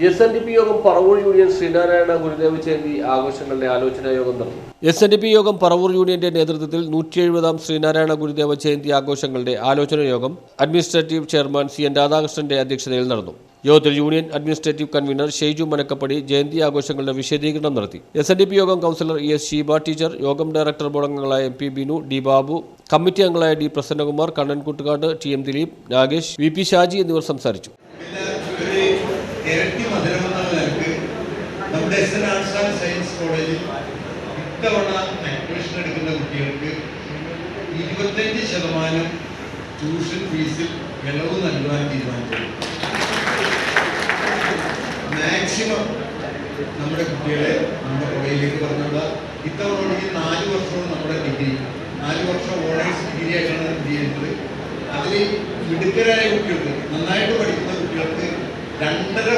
S N D P യോഗം Paravur union Sreenarayana Gurudeva Jayanthi ആഘോഷങ്ങളുടെ ആലോചനാ യോഗം നടന്നു. എസ് എൻ ഡി പി യോഗം പറവൂർ യൂണിയന്റെ നേതൃത്വത്തിൽ നൂറ്റി എഴുപതാം ശ്രീനാരായണ ഗുരുദേവ ജയന്തി ആഘോഷങ്ങളുടെ ആലോചനാ യോഗം അഡ്മിനിസ്ട്രേറ്റീവ് ചെയർമാൻ സി എൻ രാധാകൃഷ്ണന്റെ അധ്യക്ഷതയിൽ നടന്നു. യോഗത്തിൽ union administrative convener Sheiju Manakkappadi Jayanthi ആഘോഷങ്ങളുടെ വിശദീകരണം നടത്തി. എസ് എൻ ഡി പി യോഗം councillor E S Sheeba teacher യോഗം ഡയറക്ടർ ബോർഡ് അംഗങ്ങളായ M P Binu D Babu committee അംഗങ്ങളായ D Prasannakumar Kannan Kuttukad T M Dileep Nagesh V P Shaji എന്നിവർ സംസാരിച്ചു. ഇരട്ടി മധുരം എന്നുള്ള നിലയ്ക്ക് നമ്മുടെ S N arts and science കോളേജിൽ ഇത്തവണ അഡ്മിഷൻ എടുക്കുന്ന കുട്ടികൾക്ക് ഇരുപത്തഞ്ച് ശതമാനം ട്യൂഷൻ ഫീസിൽ ഇളവ് നൽകുവാൻ തീരുമാനിച്ചു മാക്സിമം നമ്മുടെ കുട്ടികളെ നമ്മുടെ കോളേജിലേക്ക് പറഞ്ഞുള്ള ഇത്തവണ ഈ നാല് വർഷവും നമ്മുടെ ഡിഗ്രി നാല് വർഷം ഓണേഴ്സ് ഡിഗ്രി ആയിട്ടാണ് ഡിഗ്രി ചെയ്യുന്നത് അതിൽ മിടുക്കരായ കുട്ടികൾക്ക് നന്നായിട്ട് പഠിക്കുന്ന കുട്ടികൾക്ക് രണ്ടര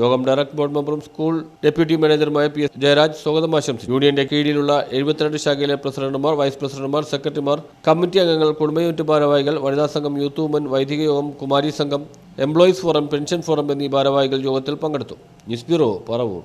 യോഗം ഡയറക്ട് ബോർഡ് മെമ്പറും സ്കൂൾ ഡെപ്യൂട്ടി മാനേജറുമായ പി എസ് ജയരാജ് സ്വാഗതം ആശംസിച്ചു. യൂണിയന്റെ കീഴിലുള്ള എഴുപത്തിരണ്ട് ശാഖയിലെ പ്രസിഡന്റുമാർ വൈസ് പ്രസിഡന്റുമാർ സെക്രട്ടറിമാർ കമ്മിറ്റി അംഗങ്ങൾ കുടുംബ യൂണിറ്റ് ഭാരവാഹികൾ വനിതാ സംഘം യൂത്ത് വുമൻ വൈദിക യോഗം കുമാരി സംഘം എംപ്ലോയീസ് ഫോറം പെൻഷൻ ഫോറം എന്നീ ഭാരവാഹികൾ യോഗത്തിൽ പങ്കെടുത്തു. News bureau Paravur.